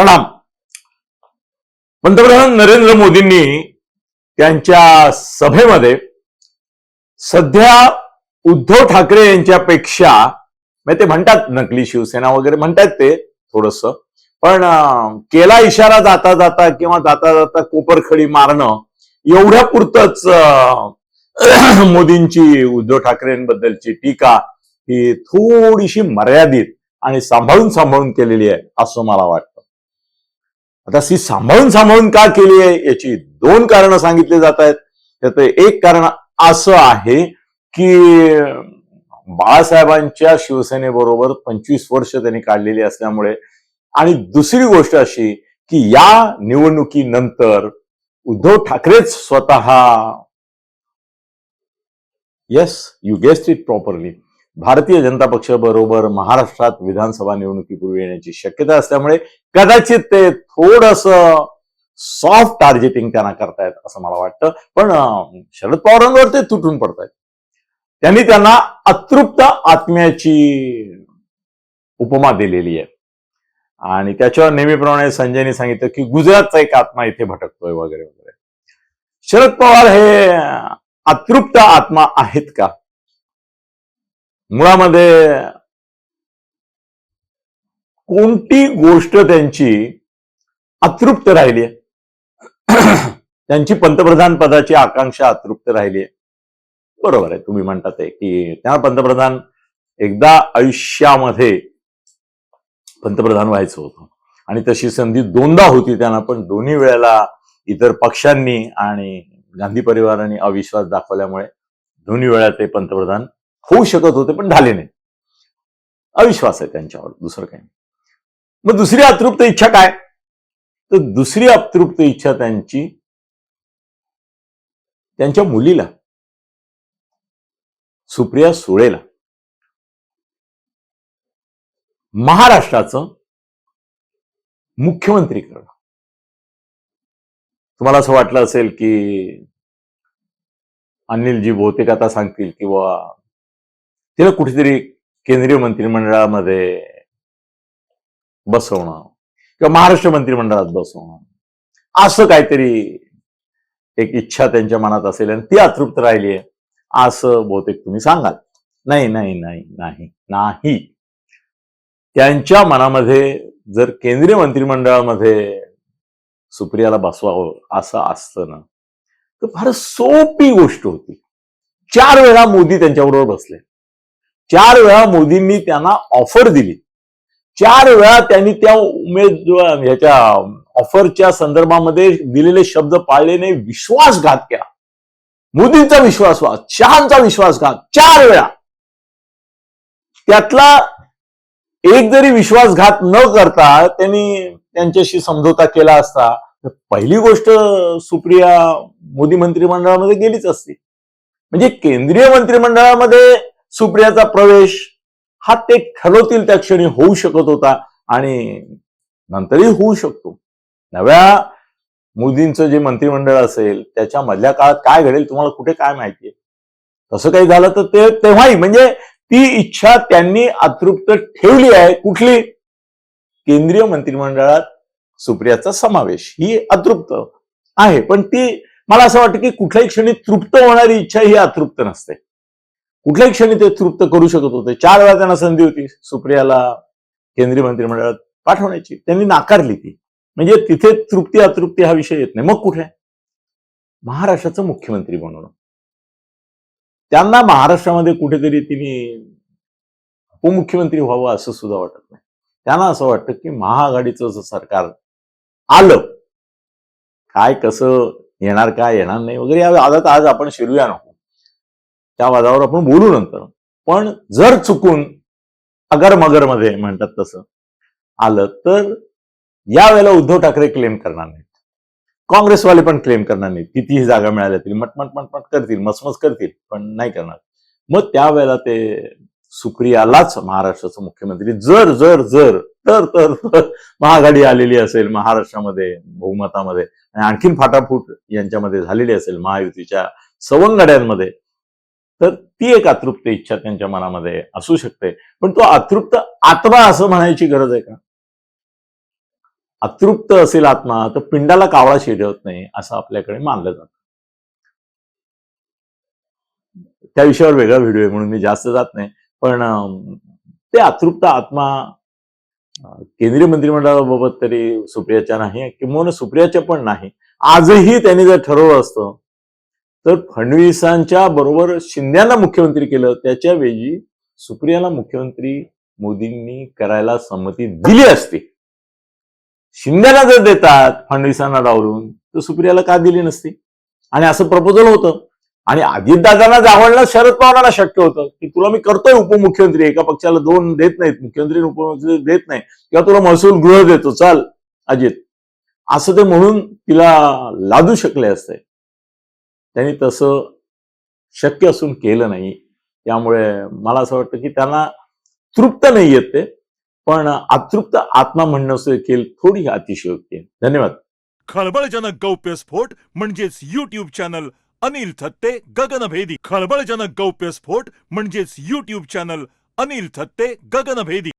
प्रणाम. पंतप्रधान नरेंद्र मोदींनी त्यांच्या सभेमध्ये सध्या उद्धव ठाकरे यांच्यापेक्षा म्हणजे ते म्हणतात नकली शिवसेना वगैरे म्हणतात ते थोडस पण केला इशारा जाता जाता किंवा जाता जाता कोपरखडी मारणं एवढ्या पुरतच मोदींची उद्धव ठाकरेंबद्दलची टीका ही थोडीशी मर्यादित आणि सांभाळून सांभाळून केलेली आहे असं मला वाटतं. आता ही सांभाळून सांभाळून का केली आहे याची दोन कारणं सांगितली जात आहेत. त्याचं एक कारण असं आहे की बाळासाहेबांच्या शिवसेनेबरोबर पंचवीस वर्ष त्यांनी काढलेली असल्यामुळे आणि दुसरी गोष्ट अशी की या निवडणुकीनंतर उद्धव ठाकरेच स्वतः yes you guessed it properly Bharatiya Janata पक्षाबरोबर महाराष्ट्रात विधानसभा निवडणुकीपूर्वी येण्याची शक्यता असल्यामुळे कदाचित ते थोडस सॉफ्ट टार्गेटिंग त्यांना करतायत असं मला वाटतं. पण शरद पवारांवर ते तुटून पडतायत. त्यांनी त्यांना अतृप्त आत्म्याची उपमा दिलेली आहे. आणि त्याच्यावर नेहमीप्रमाणे संजयने सांगितलं की गुजरातचा एक आत्मा इथे भटकतोय वगैरे वगैरे. शरद पवार हे अतृप्त आत्मा आहेत का? मुळामध्ये कोणती गोष्ट त्यांची अतृप्त राहिली आहे? त्यांची पंतप्रधान पदाची आकांक्षा अतृप्त राहिली आहे. बरोबर आहे. तुम्ही म्हणतात आहे की त्या पंतप्रधान एकदा आयुष्यामध्ये पंतप्रधान व्हायचं होतं. आणि तशी संधी दोनदा होती. त्यांना पण दोन्ही वेळेला इतर पक्षांनी आणि गांधी परिवाराने अविश्वास दाखवल्यामुळे दोन्ही वेळा ते पंतप्रधान होऊ शकत होते पण झाले नाही. अविश्वास आहे त्यांच्यावर दुसरं काही नाही. मग दुसरी अतृप्त इच्छा काय? तर दुसरी अतृप्त इच्छा त्यांची त्यांच्या मुलीला. सुप्रिया सुळेला. महाराष्ट्राचं मुख्यमंत्री करणं तुम्हाला असं वाटलं असेल की अनिलजी बहुतेक आता सांगतील किंवा तिला कुठेतरी केंद्रीय मंत्रिमंडळामध्ये बसवणं किंवा महाराष्ट्र मंत्रिमंडळात बसवणं असं काहीतरी एक इच्छा त्यांच्या मनात असेल आणि ती अतृप्त राहिली आहे. असं बहुतेक तुम्ही सांगाल. नाही नाही नाही नाही नाही. त्यांच्या मनामध्ये जर केंद्रीय मंत्रिमंडळामध्ये सुप्रियाला बसवावं असं असतं ना तर फार सोपी गोष्ट होती. चार वेळा मोदी त्यांच्याबरोबर बसले. चार वेळा मोदींनी त्यांना ऑफर दिली. चार वेळा त्यांनी त्या उमेदवार ह्याच्या ऑफरच्या संदर्भामध्ये दिलेले शब्द पाळले नाही विश्वासघात केला. मोदींचा विश्वासघात शहांचा विश्वासघात चार वेळा. त्यातला एक जरी विश्वासघात न करता त्यांनी त्यांच्याशी समझोता केला असता तर पहिली गोष्ट सुप्रिया मोदी मंत्रिमंडळामध्ये गेलीच असते. म्हणजे केंद्रीय मंत्रिमंडळामध्ये सुप्रियाचा प्रवेश हा ते ठरवतील त्या क्षणी होऊ शकत होता आणि नंतरही होऊ शकतो. नव्या मोदींचं जे मंत्रिमंडळ असेल त्याच्या मधल्या काळात काय घडेल तुम्हाला कुठे काय माहितीये तसं काही झालं तर ते तेव्हाही म्हणजे ती इच्छा त्यांनी अतृप्त ठेवली आहे कुठली? केंद्रीय मंत्रिमंडळात सुप्रियाचा समावेश ही अतृप्त आहे. पण ती मला असं वाटतं की कुठल्याही क्षणी तृप्त होणारी इच्छा ही अतृप्त नसते. कुठल्याही क्षणी ते तृप्त करू शकत होते. चार वेळा त्यांना संधी होती सुप्रियाला केंद्रीय मंत्रिमंडळात पाठवण्याची. त्यांनी नाकारली ती. म्हणजे तिथे तृप्ती अतृप्ती हा विषय येत नाही. मग कुठे? महाराष्ट्राचं मुख्यमंत्री बनवणं त्यांना महाराष्ट्रामध्ये कुठेतरी तिने उपमुख्यमंत्री व्हावं असं सुद्धा वाटत नाही. त्यांना असं वाटतं की महाआघाडीचं जर सरकार आलं काय कसं येणार काय येणार नाही वगैरे या वादात आज आपण शिरूया नको त्या वादावर आपण बोलू नंतर. पण जर चुकून अगर मगरमध्ये म्हणतात तसं आलं तर यावेळेला उद्धव ठाकरे क्लेम करणार नाहीत. काँग्रेसवाले पण क्लेम करणार नाहीत. कितीही जागा मिळाल्या तरी मटमट मटमट करतील मसमस करतील पण नाही करणार. मग त्यावेळेला ते सुप्रियालाच महाराष्ट्राचं मुख्यमंत्री जर जर जर तर तर तर महाआघाडी आलेली असेल महाराष्ट्रामध्ये बहुमतामध्ये आणि आणखीन फाटाफूट यांच्यामध्ये झालेली असेल महायुतीच्या सवंगड्यांमध्ये तर ती एक अतृप्त इच्छा त्यांच्या मनामध्ये असू शकते. पण तो अतृप्त आत्मा असं म्हणायची गरज आहे का? अतृप्त असेल आत्मा तर पिंडाला कावळा शिरवत नाही असं आपल्याकडे मानलं जातं. त्या विषयावर वेगळा व्हिडिओ आहे म्हणून मी जास्त जात नाही. पण ते अतृप्त आत्मा केंद्रीय मंत्रिमंडळाबाबत तरी सुप्रियाच्या नाही किंवा सुप्रियाच्या पण नाही. आजही त्यांनी जर ठरवलं असतं तर फडणवीसांच्या बरोबर शिंद्यांना मुख्यमंत्री केलं त्याच्या सुप्रियाला मुख्यमंत्री मोदींनी करायला संमती दिली असती. शिंद्याला जर देतात फडणवीसांना डावलून तर सुप्रियाला का दिली नसती? आणि असं प्रपोजल होतं. आणि अजितदादांना जावळणं शरद पवारांना शक्य होतं की तुला मी करतोय उपमुख्यमंत्री एका पक्षाला दोन देत नाहीत मुख्यमंत्री उपमुख्यमंत्री देत नाही किंवा तुला महसूल गृह देतो चाल अजित. असं ते म्हणून तिला लादू शकले असते. त्यांनी तसं शक्य असून केलं नाही. त्यामुळे मला असं वाटतं की त्यांना तृप्त नाही येत ते. पण अतृप्त आत्मा म्हणणं देखील थोडी अतिशयोक्ती आहे. धन्यवाद. खळबळजनक गौप्यस्फोट म्हणजेच युट्यूब चॅनल अनिल थत्ते गगनभेदी. खळबळजनक गौप्यस्फोट म्हणजेच युट्यूब चॅनल अनिल थत्ते गगनभेदी.